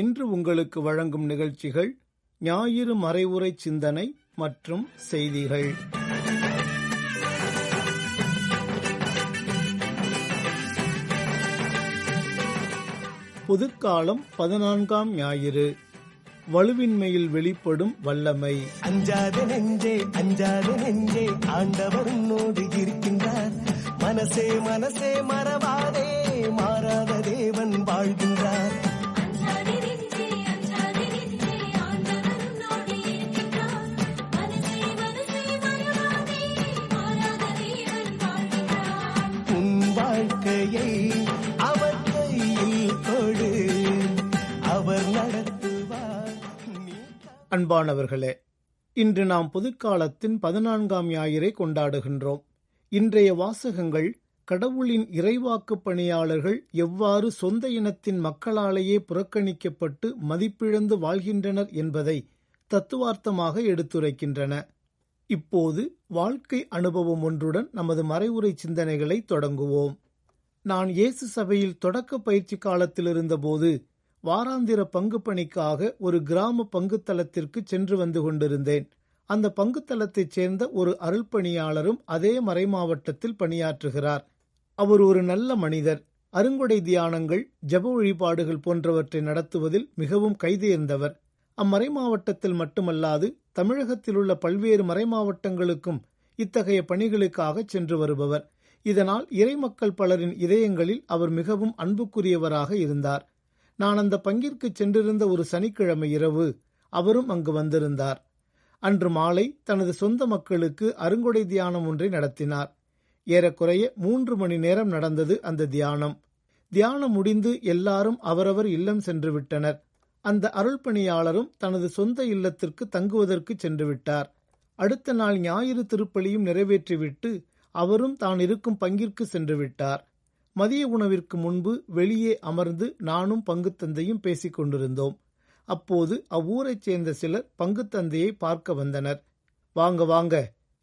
இன்று உங்களுக்கு வழங்கும் நிகழ்ச்சிகள் ஞாயிறு மறைவுரை சிந்தனை மற்றும் செய்திகள். புதுக்காலம் பதினான்காம் ஞாயிறு. வலுவின்மையில் வெளிப்படும் வல்லமை. அஞ்சாத நெஞ்சே அஞ்சாத நெஞ்சே ஆண்டவர் உன்னோடு இருக்கின்றார். மனசே மனசே மறவாதே மாறாத தேவன் வாழ்கின்றார். அன்பானவர்களே இன்று நாம் பொதுக்காலத்தின் பதினான்காம் ஞாயிறை கொண்டாடுகின்றோம். இன்றைய வாசகங்கள் கடவுளின் இறைவாக்கு பணியாளர்கள் எவ்வாறு சொந்த இனத்தின் மக்களாலேயே புறக்கணிக்கப்பட்டு மதிப்பிழந்து வாழ்கின்றனர் என்பதை தத்துவார்த்தமாக எடுத்துரைக்கின்றன. இப்போது வாழ்க்கை அனுபவம் ஒன்றுடன் நமது மறைவுரை சிந்தனைகளை தொடங்குவோம். நான் இயேசு சபையில் தொடக்க பயிற்சி காலத்தில் இருந்தபோது வாராந்திர பங்கு பணிக்காக ஒரு கிராம பங்குத்தலத்திற்கு சென்று வந்து கொண்டிருந்தேன். அந்த பங்குத்தலத்தைச் சேர்ந்த ஒரு அருள்பணியாளரும் அதே மறைமாவட்டத்தில் பணியாற்றுகிறார். அவர் ஒரு நல்ல மனிதர். அருங்கொடை தியானங்கள் ஜப வழிபாடுகள் போன்றவற்றை நடத்துவதில் மிகவும் கைதேர்ந்தவர். அம்மறைமாவட்டத்தில் மட்டுமல்லாது தமிழகத்தில் உள்ள பல்வேறு மறைமாவட்டங்களுக்கும் இத்தகைய பணிகளுக்காக சென்று வருபவர். இதனால் இறைமக்கள் பலரின் இதயங்களில் அவர் மிகவும் அன்புக்குரியவராக இருந்தார். நான் அந்த பங்கிற்கு சென்றிருந்த ஒரு சனிக்கிழமை இரவு அவரும் அங்கு வந்திருந்தார். அன்று மாலை தனது சொந்த மக்களுக்கு அருங்கொடை தியானம் ஒன்றை நடத்தினார். ஏறக்குறைய மூன்று மணி நேரம் நடந்தது அந்த தியானம். தியானம் முடிந்து எல்லாரும் அவரவர் இல்லம் சென்று விட்டனர். அந்த அருள்பணியாளரும் தனது சொந்த இல்லத்திற்கு தங்குவதற்கு சென்று விட்டார். அடுத்த நாள் ஞாயிறு திருப்பலியும் நிறைவேற்றிவிட்டு அவரும் தான் இருக்கும் பங்கிற்கு சென்று விட்டார். மதிய உணவிற்கு முன்பு வெளியே அமர்ந்து நானும் பங்குத்தந்தையும் பேசிக் கொண்டிருந்தோம். அப்போது அவ்வூரைச் சேர்ந்த சிலர் பங்குத்தந்தையை பார்க்க வந்தனர். வாங்க வாங்க.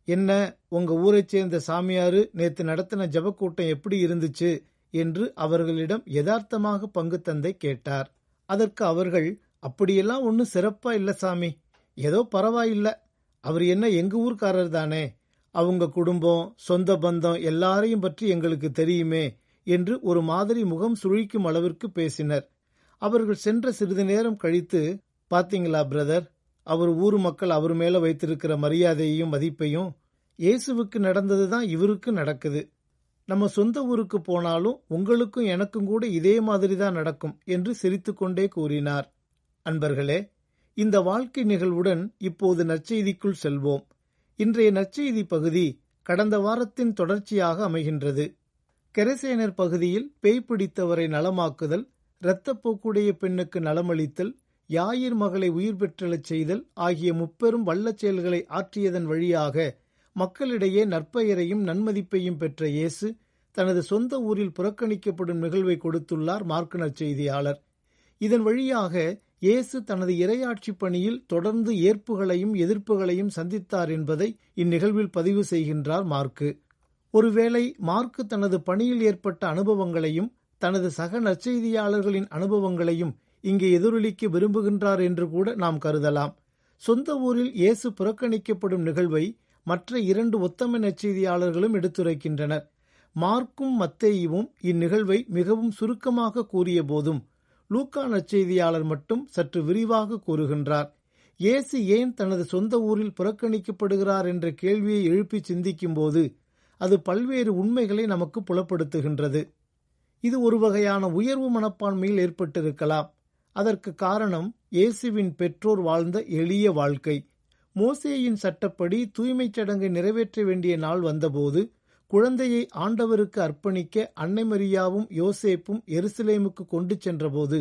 என்ன உங்க ஊரைச் சேர்ந்த சாமியாரு நேத்து நடத்தின ஜபக்கூட்டம் எப்படி இருந்துச்சு? என்று அவர்களிடம் யதார்த்தமாக பங்குத்தந்தை கேட்டார். அதற்கு அவர்கள் அப்படியெல்லாம் ஒன்றும் சிறப்பா இல்ல சாமி. ஏதோ பரவாயில்ல. அவர் என்ன எங்க ஊர்க்காரர் தானே அவங்க குடும்பம் சொந்த பந்தம் எல்லாரையும் பற்றி எங்களுக்கு தெரியுமே. என்று ஒரு மாதிரி முகம் சுழிக்கும் அளவிற்கு பேசினர். அவர்கள் சென்ற சிறிது நேரம் கழித்து பாத்தீங்களா பிரதர்? அவர் ஊர் மக்கள் அவர் மேல வைத்திருக்கிற மரியாதையையும் மதிப்பையும் இயேசுவுக்கு நடந்ததுதான் இவருக்கு நடக்குது. நம்ம சொந்த ஊருக்கு போனாலும் உங்களுக்கும் எனக்கும் கூட இதே மாதிரி தான் நடக்கும் என்று சிரித்துக்கொண்டே கூறினார். அன்பர்களே இந்த வாழ்க்கை நிகழ்வுடன் இப்போது நற்செய்திக்குள் செல்வோம். இன்றைய நற்செய்தி பகுதி கடந்த வாரத்தின் தொடர்ச்சியாக அமைகின்றது. கெரசேனர் பகுதியில் பேய் பிடித்தவரை நலமாக்குதல் இரத்தப்போக்குடைய பெண்ணுக்கு நலமளித்தல் யாயிர் மகளை உயிர் பெற்றலச் செய்தல் ஆகிய முப்பெரும் வல்லச் செயல்களை ஆற்றியதன் வழியாக மக்களிடையே நற்பெயரையும் நன்மதிப்பையும் பெற்ற இயேசு தனது சொந்த ஊரில் புறக்கணிக்கப்படும் நிகழ்வை கொடுத்துள்ளார் மார்க்கனர் செய்தியாளர். இதன் வழியாக இயேசு தனது இரையாட்சி பணியில் தொடர்ந்து ஏற்புகளையும் எதிர்ப்புகளையும் சந்தித்தார் என்பதை இந்நிகழ்வில் பதிவு செய்கின்றார் மார்க்கு. ஒருவேளை மார்க்கு தனது பணியில் ஏற்பட்ட அனுபவங்களையும் தனது சக நற்செய்தியாளர்களின் அனுபவங்களையும் இங்கே எதிரொலிக்க விரும்புகின்றார் என்று கூட நாம் கருதலாம். சொந்த ஊரில் இயேசு புறக்கணிக்கப்படும் நிகழ்வை மற்ற இரண்டு ஒத்தம நற்செய்தியாளர்களும் எடுத்துரைக்கின்றனர். மார்க்கும் மத்தேயுவும் இந்நிகழ்வை மிகவும் சுருக்கமாக கூறிய போதும் லூக்கா நற்செய்தியாளர் மட்டும் சற்று விரிவாக கூறுகின்றார். இயேசு ஏன் தனது சொந்த ஊரில் புறக்கணிக்கப்படுகிறார் என்ற கேள்வியை எழுப்பி சிந்திக்கும்போது அது பல்வேறு உண்மைகளை நமக்கு புலப்படுத்துகின்றது. இது ஒரு வகையான உயர்வு மனப்பான்மையில் ஏற்பட்டிருக்கலாம். அதற்கு காரணம் இயேசுவின் பெற்றோர் வாழ்ந்த எளிய வாழ்க்கை. மோசேயின் சட்டப்படி தூய்மைச் சடங்கை நிறைவேற்ற வேண்டிய நாள் வந்தபோது குழந்தையை ஆண்டவருக்கு அர்ப்பணிக்க அன்னை மரியாவும் யோசேப்பும் எருசலேமுக்கு கொண்டு சென்றபோது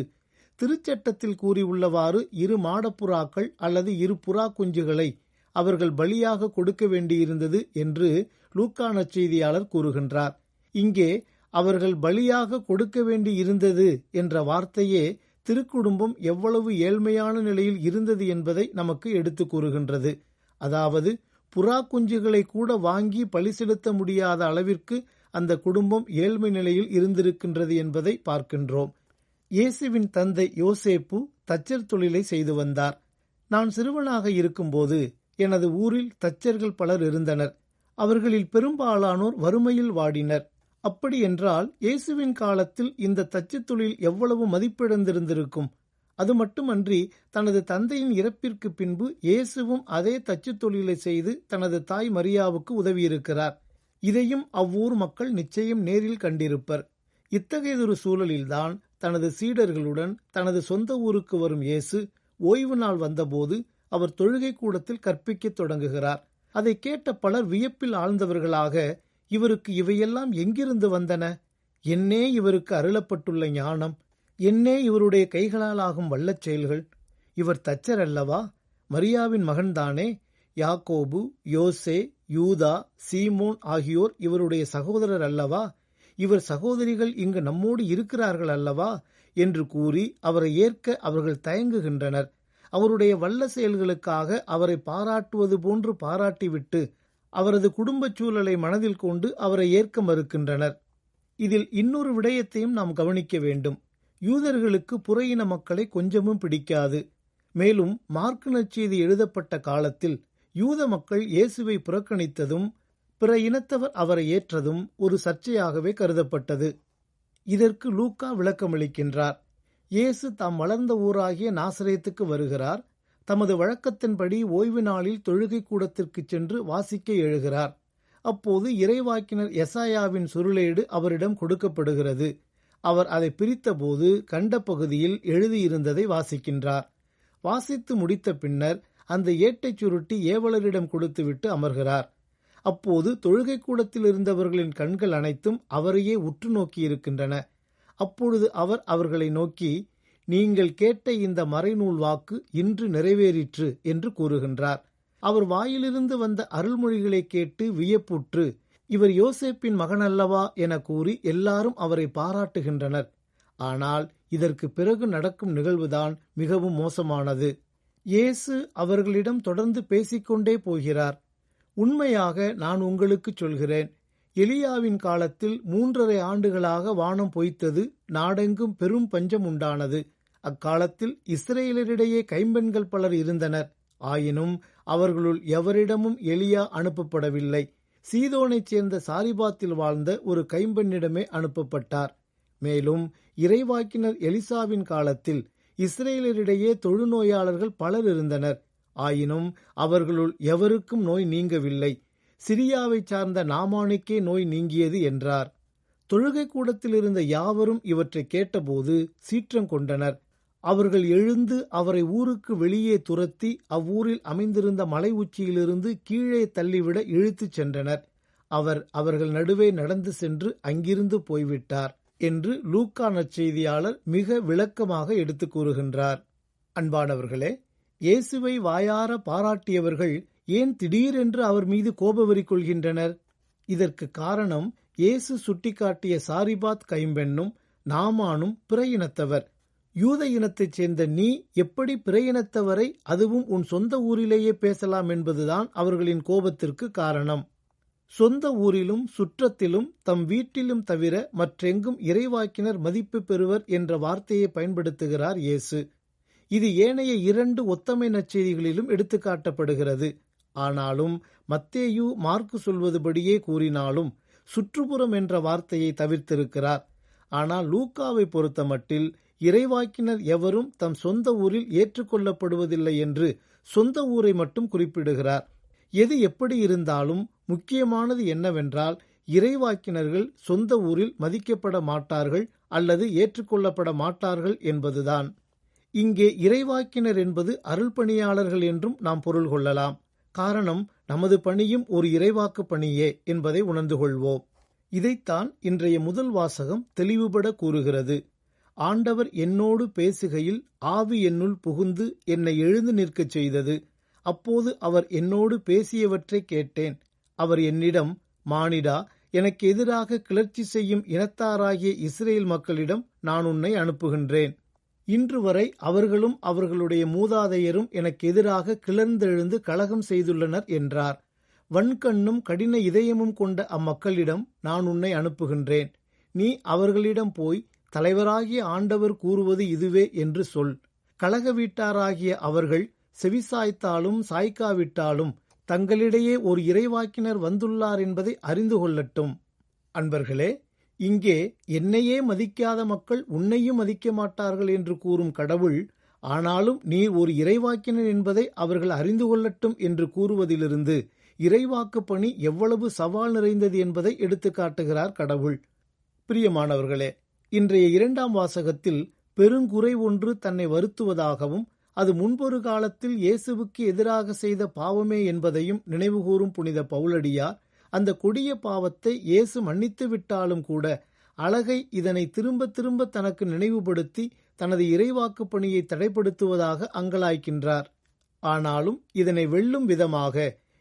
திருச்சட்டத்தில் கூறியுள்ளவாறு இரு மாடப்புறாக்கள் அல்லது இரு புறா குஞ்சுகளை அவர்கள் பலியாக கொடுக்க வேண்டியிருந்தது என்று லூக்கா நற்செய்தியாளர் கூறுகின்றார். இங்கே அவர்கள் பலியாக கொடுக்க வேண்டியிருந்தது என்ற வார்த்தையே திருக்குடும்பம் எவ்வளவு ஏழ்மையான நிலையில் இருந்தது என்பதை நமக்கு எடுத்து கூறுகின்றது. அதாவது புறா குஞ்சுகளை கூட வாங்கி பலி செலுத்த முடியாத அளவிற்கு அந்த குடும்பம் ஏழ்மை நிலையில் இருந்திருக்கின்றது என்பதை பார்க்கின்றோம். இயேசுவின் தந்தை யோசேப்பு தச்சர் தொழிலை செய்து வந்தார். நான் சிறுவனாக இருக்கும்போது எனது ஊரில் தச்சர்கள் பலர் இருந்தனர். அவர்களில் பெரும்பாலானோர் வறுமையில் வாடினர். அப்படியென்றால் இயேசுவின் காலத்தில் இந்த தச்சுத் தொழில் எவ்வளவு மதிப்பிழந்திருந்திருக்கும்? அது மட்டுமன்றி தனது தந்தையின் இறப்பிற்கு பின்பு இயேசுவும் அதே தச்சு தொழிலை செய்து தனது தாய் மரியாவுக்கு உதவியிருக்கிறார். இதையும் அவ்வூர் மக்கள் நிச்சயம் நேரில் கண்டிருப்பர். இத்தகையதொரு சூழலில்தான் தனது சீடர்களுடன் தனது சொந்த ஊருக்கு வரும் இயேசு ஓய்வு நாள் வந்தபோது அவர் தொழுகை கூடத்தில் கற்பிக்கத் தொடங்குகிறார். அதை கேட்ட பலர் வியப்பில் ஆழ்ந்தவர்களாக இவருக்கு இவையெல்லாம் எங்கிருந்து வந்தன? என்னே இவருக்கு அருளப்பட்டுள்ள ஞானம்? என்னே இவருடைய கைகளால் ஆகும் வல்லச் செயல்கள்? இவர் தச்சர் அல்லவா? மரியாவின் மகன்தானே? யாக்கோபு யோசே யூதா சீமோன் ஆகியோர் இவருடைய சகோதரர் அல்லவா? இவர் சகோதரிகள் இங்கு நம்மோடு இருக்கிறார்கள் அல்லவா? என்று கூறி அவரை ஏற்க அவர்கள் தயங்குகின்றனர். அவருடைய வல்ல செயல்களுக்காக அவரை பாராட்டுவது போன்று பாராட்டிவிட்டு அவரது குடும்பச் சூழலை மனதில் கொண்டு அவரை ஏற்க மறுக்கின்றனர். இதில் இன்னொரு விடயத்தையும் நாம் கவனிக்க வேண்டும். யூதர்களுக்கு புறையின மக்களை கொஞ்சமும் பிடிக்காது. மேலும் மார்க்கு நற்செய்தி எழுதப்பட்ட காலத்தில் யூத மக்கள் இயேசுவை புறக்கணித்ததும் பிற இனத்தவர் அவரை ஏற்றதும் ஒரு சர்ச்சையாகவே கருதப்பட்டது. இதற்கு லூக்கா விளக்கமளிக்கின்றார். இயேசு தாம் வளர்ந்த ஊராகிய நாசிரியத்துக்கு வருகிறார். தமது வழக்கத்தின்படி ஓய்வு நாளில் தொழுகை கூடத்திற்கு சென்று வாசிக்க எழுகிறார். அப்போது இறைவாக்கினர் எசாயாவின் சுருளேடு அவரிடம் கொடுக்கப்படுகிறது. அவர் அதை பிரித்தபோது கண்ட பகுதியில் எழுதியிருந்ததை வாசிக்கின்றார். வாசித்து முடித்த பின்னர் அந்த ஏட்டைச் சுருட்டி ஏவலரிடம் கொடுத்துவிட்டு அமர்கிறார். அப்போது தொழுகை கூடத்தில் இருந்தவர்களின் கண்கள் அனைத்தும் அவரையே உற்று நோக்கியிருக்கின்றன. அப்பொழுது அவர் அவர்களை நோக்கி நீங்கள் கேட்ட இந்த மறைநூல் வாக்கு இன்று நிறைவேறிற்று என்று கூறுகின்றார். அவர் வாயிலிருந்து வந்த அருள்மொழிகளை கேட்டு வியப்புற்று இவர் யோசேப்பின் மகனல்லவா என கூறி எல்லாரும் அவரை பாராட்டுகின்றனர். ஆனால் இதற்கு பிறகு நடக்கும் நிகழ்வுதான் மிகவும் மோசமானது. இயேசு அவர்களிடம் தொடர்ந்து பேசிக்கொண்டே போகிறார். உண்மையாக நான் உங்களுக்கு சொல்கிறேன் எலியாவின் காலத்தில் மூன்றரை ஆண்டுகளாக வானம் பொய்த்தது நாடெங்கும் பெரும் பஞ்சம் உண்டானது. அக்காலத்தில் இஸ்ரேலரிடையே கைம்பெண்கள் பலர் இருந்தனர். ஆயினும் அவர்களுள் எவரிடமும் எலியா அனுப்பப்படவில்லை. சீதோனைச் சேர்ந்த சாரிபாத்தில் வாழ்ந்த ஒரு கைம்பெண்ணிடமே அனுப்பப்பட்டார். மேலும் இறைவாக்கினர் எலிசாவின் காலத்தில் இஸ்ரேலரிடையே தொழுநோயாளர்கள் பலர் இருந்தனர். ஆயினும் அவர்களுள் எவருக்கும் நோய் நீங்கவில்லை. சிரியாவைச் சார்ந்த நாமானுக்கே நோய் நீங்கியது என்றார். தொழுகை கூடத்தில் இருந்த யாவரும் இவற்றை கேட்டபோது சீற்றம் கொண்டனர். அவர்கள் எழுந்து அவரை ஊருக்கு வெளியே துரத்தி அவ்வூரில் அமைந்திருந்த மலை உச்சியிலிருந்து கீழே தள்ளிவிட இழுத்துச் சென்றனர். அவர் அவர்கள் நடுவே நடந்து சென்று அங்கிருந்து போய்விட்டார் என்று லூக்கா நற்செய்தியாளர் மிக விளக்கமாக எடுத்துக் கூறுகின்றார். அன்பானவர்களே இயேசுவை வாயார பாராட்டியவர்கள் ஏன் திடீரென்று அவர் மீது கோபவரி கொள்கின்றனர்? இதற்கு காரணம் இயேசு சுட்டிக்காட்டிய சாரிபாத் கைம்பெண்ணும் நாமானும் பிற இனத்தவர் யூத இனத்தைச் சேர்ந்த நீ எப்படி பிற இனத்தவரை அதுவும் உன் சொந்த ஊரிலேயே பேசலாம் என்பதுதான் அவர்களின் கோபத்திற்கு காரணம். சொந்த ஊரிலும் சுற்றத்திலும் தம் வீட்டிலும் தவிர மற்றெங்கும் இறைவாக்கினர் மதிப்பு பெறுவர் என்ற வார்த்தையை பயன்படுத்துகிறார் இயேசு. இது ஏனைய இரண்டு ஒத்தமை நற்செய்திகளிலும் எடுத்துக்காட்டப்படுகிறது. ஆனாலும் மத்தேயு மார்க்கு சொல்வதுபடியே கூறினாலும் சுற்றுப்புறம் என்ற வார்த்தையை தவிர்த்திருக்கிறார். ஆனால் லூக்காவை பொறுத்தமட்டில் இறைவாக்கினர் எவரும் தம் சொந்த ஊரில் ஏற்றுக்கொள்ளப்படுவதில்லை என்று சொந்த ஊரை மட்டும் குறிப்பிடுகிறார். எது எப்படி இருந்தாலும் முக்கியமானது என்னவென்றால் இறைவாக்கினர்கள் சொந்த ஊரில் மதிக்கப்பட மாட்டார்கள் அல்லது ஏற்றுக்கொள்ளப்பட மாட்டார்கள் என்பதுதான். இங்கே இறைவாக்கினர் என்பது அருள்பணியாளர்கள் என்றும் நாம் பொருள் கொள்ளலாம். காரணம் நமது பணியும் ஒரு இறைவாக்கு பணியே என்பதை உணர்ந்து கொள்வோம். இதைத்தான் இன்றைய முதல் வாசகம் தெளிவுபட கூறுகிறது. ஆண்டவர் என்னோடு பேசுகையில் ஆவி என்னுள் புகுந்து என்னை எழுந்து நிற்கச் செய்தது. அப்போது அவர் என்னோடு பேசியவற்றை கேட்டேன். அவர் என்னிடம் மானிடா எனக்கு எதிராக கிளர்ச்சி செய்யும் இனத்தாராகிய இஸ்ரேல் மக்களிடம் நான் உன்னை அனுப்புகின்றேன். இன்று வரை அவர்களும் அவர்களுடைய மூதாதையரும் எனக்கு எதிராக கிளர்ந்தெழுந்து கலகம் செய்துள்ளனர் என்றார். வன்கண்ணும் கடின இதயமும் கொண்ட அம்மக்களிடம் நான் உன்னை அனுப்புகின்றேன். நீ அவர்களிடம் போய் தலைவராகிய ஆண்டவர் கூறுவது இதுவே என்று சொல். கழக வீட்டாராகிய அவர்கள் செவிசாய்த்தாலும் சாய்க்காவிட்டாலும் தங்களிடையே ஒரு இறைவாக்கினர் வந்துள்ளார் என்பதை அறிந்து கொள்ளட்டும். அன்பர்களே இங்கே என்னையே மதிக்காத மக்கள் உன்னையும் மதிக்க மாட்டார்கள் என்று கூறும் கடவுள் ஆனாலும் நீர் ஒரு இறைவாக்கினர் என்பதை அவர்கள் அறிந்து கொள்ளட்டும் என்று கூறுவதிலிருந்து இறைவாக்கு பணி எவ்வளவு சவால் நிறைந்தது என்பதை எடுத்து காட்டுகிறார் கடவுள். பிரியமானவர்களே இன்றைய இரண்டாம் வாசகத்தில் பெருங்குறை ஒன்று தன்னை வருத்துவதாகவும் அது முன்பொரு காலத்தில் இயேசுவுக்கு எதிராக செய்த பாவமே என்பதையும் நினைவுகூரும் புனித பவுலடியார் அந்த கொடிய பாவத்தை இயேசு மன்னித்து விட்டாலும் கூட அழகை இதனை திரும்ப திரும்ப தனக்கு நினைவுபடுத்தி தனது இறைவாக்கு பணியை தடைப்படுத்துவதாக அங்கலாய்க்கின்றார். ஆனாலும் இதனை வெல்லும் விதமாக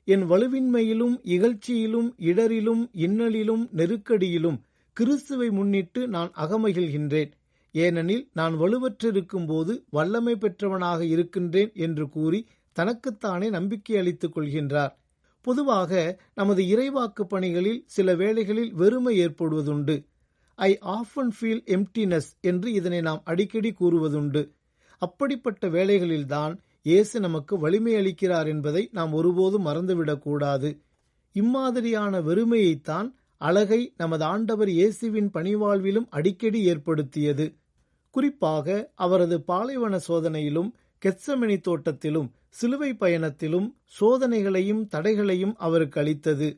என் வலுவின்மையிலும் இகழ்ச்சியிலும் இடரிலும் இன்னலிலும் நெருக்கடியிலும் கிறிஸ்துவை முன்னிட்டு நான் அகமகிழ்கின்றேன். ஏனெனில் நான் வலுவற்றிருக்கும் போது வல்லமை பெற்றவனாக இருக்கின்றேன் என்று கூறி தனக்குத்தானே நம்பிக்கை அளித்துக் கொள்கின்றார். பொதுவாக நமது இறைவாக்கு பணிகளில் சில வேளைகளில் வெறுமை ஏற்படுவதுண்டு. ஐ ஆஃபன் ஃபீல் எம்டினஸ் என்று இதனை நாம் அடிக்கடி கூறுவதுண்டு. அப்படிப்பட்ட வேளைகளில்தான் இயேசு நமக்கு வலிமை அளிக்கிறார் என்பதை நாம் ஒருபோதும் மறந்துவிடக்கூடாது இம்மாதிரியான வெறுமையைத்தான் அழகை நமது ஆண்டவர் இயேசுவின் பணிவாழ்விலும் அடிக்கடி ஏற்படுத்தியது. குறிப்பாக அவரது பாலைவன சோதனையிலும் கெத்சமணி தோட்டத்திலும் சிலுவை பயணத்திலும் சோதனைகளையும் தடைகளையும் அவருக்கு அளித்தது.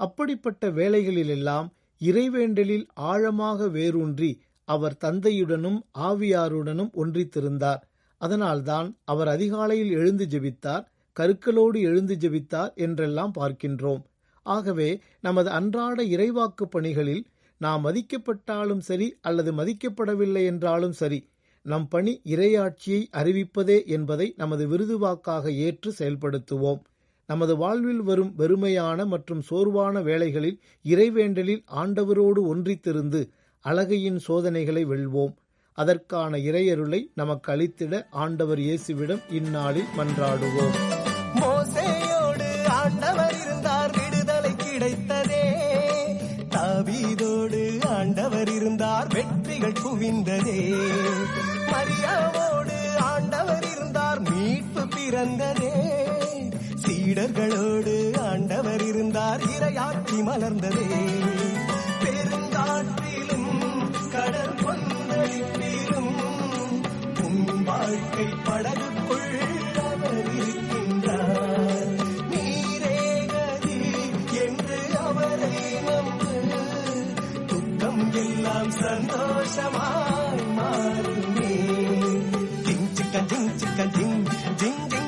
அப்படிப்பட்ட வேளைகளிலெல்லாம் இறைவேண்டலில் ஆழமாக வேரூன்றி அவர் தந்தையுடனும் ஆவியாருடனும் ஒன்றித்திருந்தார். அதனால்தான் அவர் அதிகாலையில் எழுந்து ஜெபித்தார் கருக்களோடு எழுந்து ஜெபித்தார் என்றெல்லாம் பார்க்கின்றோம். ஆகவே நமது அன்றாட இறைவாக்கு பணிகளில் நாம் மதிக்கப்பட்டாலும் சரி அல்லது மதிக்கப்படவில்லை என்றாலும் சரி நம் பணி இறையாட்சியை அறிவிப்பதே என்பதை நமது விருதுவாக்காக ஏற்று செயல்படுத்துவோம். நமது வாழ்வில் வரும் வெறுமையான மற்றும் சோர்வான வேளைகளில் இறைவேண்டலில் ஆண்டவரோடு ஒன்றித்திருந்து அழகையின் சோதனைகளை வெல்வோம். அதற்கான இறையருளை நமக்கு அளித்திட ஆண்டவர் இயேசுவிடம் இந்நாளில் மன்றாடுவோம். பிறந்ததே. சீடர்களோடு ஆண்டவர் இருந்தார். இரையாக்கி மலர்ந்ததே. பெருங்காற்றிலும் கடல் கொந்தளிப்பிலும் உன் வாழ்க்கை படகுக்குள் அவர் இருக்கின்றார். நீரேகதி என்று அவரை நம்பு. துக்கம் எல்லாம் சந்தோஷமாய் மாறுமே. ஜிங் சிக்க ஜிங் சிக்க ஜிங் ஜிங் ஜிங்.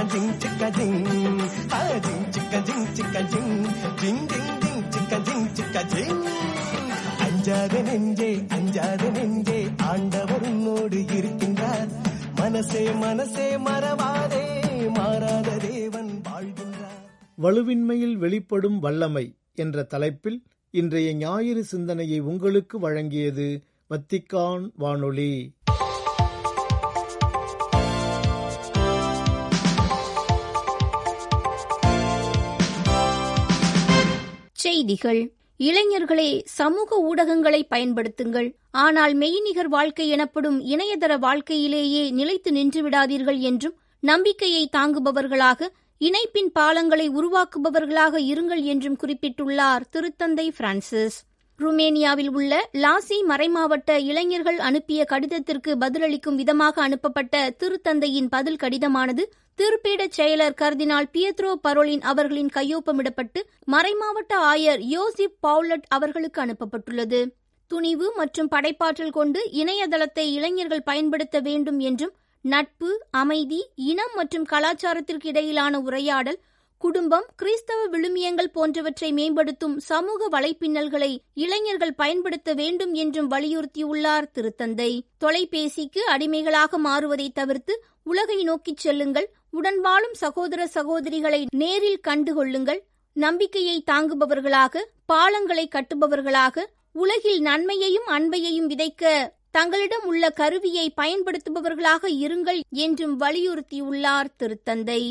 Chicka ding chicka ding ஜிங் ding chicka ding chicka ding ding ding ding chicka ding chicka ding அஞ்சாத நெஞ்சே அஞ்சாத நெஞ்சே. ஆண்டவர் உன்னோடு இருக்கின்றார். மனசே மனசே மறவாதே. மாறாத தேவன் வாழ்கின்றார். வலுவின்மையில் வெளிப்படும் வல்லமை என்ற தலைப்பில் இன்றைய ஞாயிறு சிந்தனையை உங்களுக்கு வழங்கியது வத்திக்கான் வானொலி. செய்திகள். இளைஞர்களே சமூக ஊடகங்களை பயன்படுத்துங்கள். ஆனால் மெய்நிகர் வாழ்க்கை எனப்படும் இணையதள வாழ்க்கையிலேயே நிலைத்து நின்றுவிடாதீர்கள் என்றும் நம்பிக்கையை தாங்குபவர்களாக இணைப்பின் பாலங்களை உருவாக்குபவர்களாக இருங்கள் என்றும் குறிப்பிட்டுள்ளார் திருத்தந்தை பிரான்சிஸ். ருமேனியாவில் உள்ள லாசி மறைமாவட்ட இளைஞர்கள் அனுப்பிய கடிதத்திற்கு பதிலளிக்கும் விதமாக அனுப்பப்பட்ட திருத்தந்தையின் பதில் கடிதமானது திருப்பீடச் செயலர் கர்தினால் பியத்ரோ பரோலின் அவர்களின் கையொப்பமிடப்பட்டு மறைமாவட்ட ஆயர் யோசிப் பவுலட் அவர்களுக்கு அனுப்பப்பட்டுள்ளது. துணிவு மற்றும் படைப்பாற்றல் கொண்டு இணையதளத்தை இளைஞர்கள் பயன்படுத்த வேண்டும் என்றும் நட்பு அமைதி இனம் மற்றும் கலாச்சாரத்திற்கு இடையிலான உரையாடல் குடும்பம் கிறிஸ்தவ விழுமியங்கள் போன்றவற்றை மேம்படுத்தும் சமூக வலைப்பின்னல்களை இளைஞர்கள் பயன்படுத்த வேண்டும் என்றும் வலியுறுத்தியுள்ளார் திருத்தந்தை. தொலைபேசிக்கு அடிமைகளாக மாறுவதை தவிர்த்து உலகை நோக்கிச் செல்லுங்கள். உடன் வாழும் சகோதர சகோதரிகளை நேரில் கண்டுகொள்ளுங்கள். நம்பிக்கையை தாங்குபவர்களாக பாலங்களை கட்டுபவர்களாக உலகில் நன்மையையும் அன்பையையும் விதைக்க தங்களிடம் உள்ள கருவியை பயன்படுத்துபவர்களாக இருங்கள் என்றும் வலியுறுத்தியுள்ளார் திருத்தந்தை.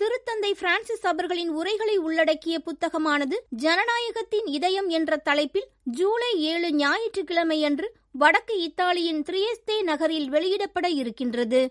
திருத்தந்தை பிரான்சிஸ் அவர்களின் உரைகளை உள்ளடக்கிய புத்தகமானது ஜனநாயகத்தின் இதயம் என்ற தலைப்பில் ஜூலை ஏழு ஞாயிற்றுக்கிழமையன்று வடக்கு இத்தாலியின் திரியஸ்தே நகரில் வெளியிடப்பட இருக்கின்றது.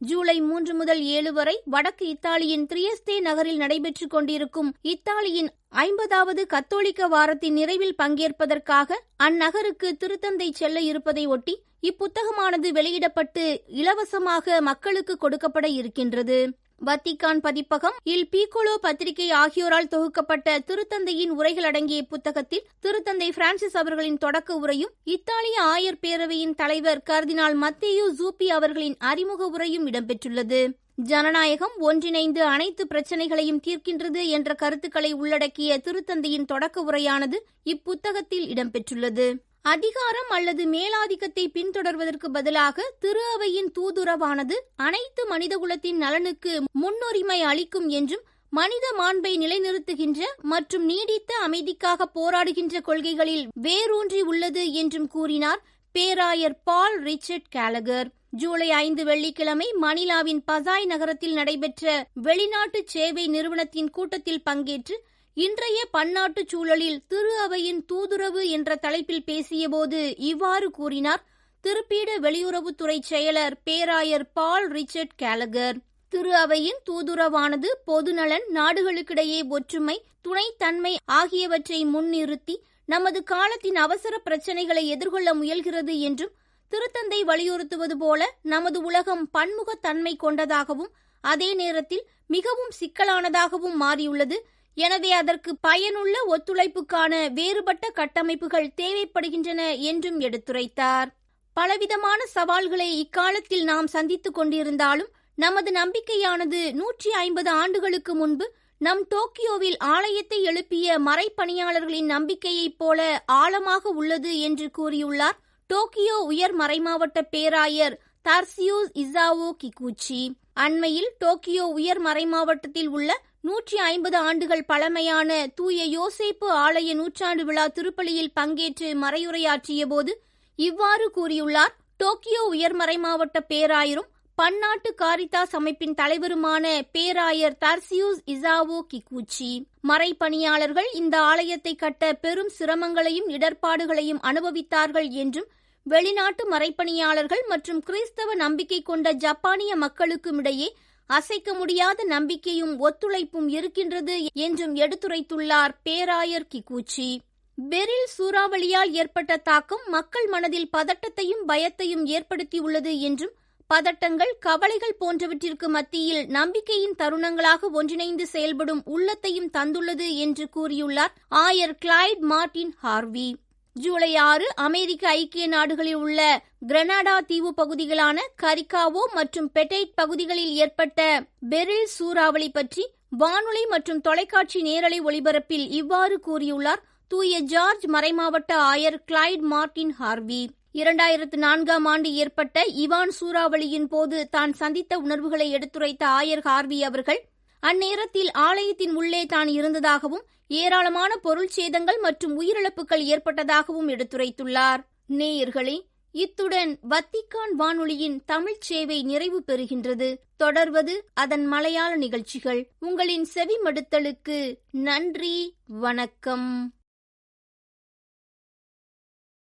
ஜூலை மூன்று முதல் ஏழு வரை வடக்கு இத்தாலியின் திரியஸ்தே நகரில் நடைபெற்றுக் கொண்டிருக்கும் இத்தாலியின் ஐம்பதாவது கத்தோலிக்க வாரத்தின் நிறைவில் பங்கேற்பதற்காக அந்நகருக்கு திருத்தந்தை செல்ல இருப்பதை ஒட்டி இப்புத்தகமானது வெளியிடப்பட்டு இலவசமாக மக்களுக்கு கொடுக்கப்பட இருக்கின்றது. வத்திகான் பதிப்பகம். இல் பீக்கோலோ பத்திரிகை ஆகியோரால் தொகுக்கப்பட்ட திருத்தந்தையின் உரைகள் அடங்கிய புத்தகத்தில் திருத்தந்தை பிரான்சிஸ் அவர்களின் தொடக்க உரையும் இத்தாலிய ஆயர் பேரவையின் தலைவர் கர்தினால் மத்தேயு ஜூப்பி அவர்களின் அறிமுக உரையும் இடம்பெற்றுள்ளது. ஜனநாயகம் ஒன்றிணைந்து அனைத்து பிரச்சனைகளையும் தீர்க்கின்றது என்ற கருத்துக்களை உள்ளடக்கிய திருத்தந்தையின் தொடக்க உரையானது இப்புத்தகத்தில் இடம்பெற்றுள்ளது. அதிகாரம் அல்லது மேலாதிக்கத்தை பின்தொடர்வதற்கு பதிலாக திரு அவையின் தூதுரவானது அனைத்து மனிதகுலத்தின் நலனுக்கு முன்னுரிமை அளிக்கும் என்றும் மனித மாண்பை நிலைநிறுத்துகின்ற மற்றும் நீடித்த அமைதிக்காக போராடுகின்ற கொள்கைகளில் வேரூன்றி உள்ளது என்றும் கூறினார் பேராயர் பால் ரிச்சர்ட் கேலகர். ஜூலை ஐந்து வெள்ளிக்கிழமை மணிலாவின் பசாய் நகரத்தில் நடைபெற்ற வெளிநாட்டு சேவை நிறுவனத்தின் கூட்டத்தில் பங்கேற்று இன்றைய பன்னாட்டு சூழலில் திரு அவையின் தூதுறவு என்ற தலைப்பில் பேசியபோது இவ்வாறு கூறினார். திருப்பீட வெளியுறவுத்துறை செயலர் பேராயர் பால் ரிச்சர்ட் கேலகர். திரு அவையின் தூதுறவானது பொதுநலன் நாடுகளுக்கிடையே ஒற்றுமை துணைத்தன்மை ஆகியவற்றை முன்னிறுத்தி நமது காலத்தின் அவசர பிரச்சனைகளை எதிர்கொள்ள முயல்கிறது என்றும் திருத்தந்தை வலியுறுத்துவது போல நமது உலகம் பன்முகத்தன்மை கொண்டதாகவும் அதே நேரத்தில் மிகவும் சிக்கலானதாகவும் மாறியுள்ளது. எனவே அதற்கு பயனுள்ள ஒத்துழைப்புக்கான வேறுபட்ட கட்டமைப்புகள் தேவைப்படுகின்றன என்றும் எடுத்துரைத்தார். பலவிதமான சவால்களை இக்காலத்தில் நாம் சந்தித்துக் கொண்டிருந்தாலும் நமது நம்பிக்கையானது நூற்றி ஐம்பது ஆண்டுகளுக்கு முன்பு நம் டோக்கியோவில் ஆலயத்தை எழுப்பிய மறைப்பணியாளர்களின் நம்பிக்கையைப் போல ஆழமாக உள்ளது என்று கூறியுள்ளார் டோக்கியோ உயர் மறைமாவட்ட பேராயர் தார்சியோஸ் இசாவோ கிகூச்சி. அண்மையில் டோக்கியோ உயர் மறைமாவட்டத்தில் உள்ள நூற்றி ஐம்பது ஆண்டுகள் பழமையான தூய யோசேப்பு ஆலய நூற்றாண்டு விழா திருப்பலியில் பங்கேற்று மறையுரையாற்றிய போது இவ்வாறு கூறியுள்ளார். டோக்கியோ உயர்மறை மாவட்ட பேராயரும் பன்னாட்டு காரிதாஸ் அமைப்பின் தலைவருமான பேராயர் தர்சியூஸ் இசாவோ கிகூச்சி மறைப்பணியாளர்கள் இந்த ஆலயத்தை கட்ட பெரும் சிரமங்களையும் இடர்பாடுகளையும் அனுபவித்தார்கள் என்றும் வெளிநாட்டு மறைப்பணியாளர்கள் மற்றும் கிறிஸ்தவ நம்பிக்கை கொண்ட ஜப்பானிய மக்களுக்கும் இடையே அசைக்க முடியாத நம்பிக்கையும் ஒத்துழைப்பும் இருக்கின்றது என்றும் எடுத்துரைத்துள்ளார் பேராயர் கிகூச்சி. பெரில் சூறாவளியால் ஏற்பட்ட தாக்கம் மக்கள் மனதில் பதட்டத்தையும் பயத்தையும் ஏற்படுத்தியுள்ளது என்றும் பதட்டங்கள் கவலைகள் போன்றவற்றிற்கு மத்தியில் நம்பிக்கையின் தருணங்களாக ஒன்றிணைந்து செயல்படும் உள்ளத்தையும் தந்துள்ளது என்று கூறியுள்ளார் ஆயர் கிளைட் மார்டின் ஹார்வி. ஜூலை ஆறு அமெரிக்க ஐக்கிய நாடுகளில் உள்ள கிரனாடா தீவு பகுதிகளான கரிகாவோ மற்றும் பெட்டைட் பகுதிகளில் ஏற்பட்ட பெரில் சூறாவளி பற்றி வானொலி மற்றும் தொலைக்காட்சி நேரலை ஒளிபரப்பில் இவ்வாறு கூறியுள்ளார். தூய ஜார்ஜ் மறைமாவட்ட ஆயர் கிளைட் மார்டின் ஹார்வி. இரண்டாயிரத்து நான்காம் ஆண்டு ஏற்பட்ட இவான் சூறாவளியின் போது தான் சந்தித்த உணர்வுகளை எடுத்துரைத்த ஆயர் ஹார்வி அவர்கள் அந்நேரத்தில் ஆலயத்தின் உள்ளே தான் இருந்ததாகவும் ஏராளமான பொருள் சேதங்கள் மற்றும் உயிரிழப்புகள் ஏற்பட்டதாகவும் எடுத்துரைத்துள்ளார். நேயர்களே இத்துடன் வத்திக்கான் வானொலியின் தமிழ்ச் சேவை நிறைவு பெறுகின்றது. தொடர்வது அதன் மலையாள நிகழ்ச்சிகள். உங்களின் செவி மடுத்தலுக்கு நன்றி வணக்கம்.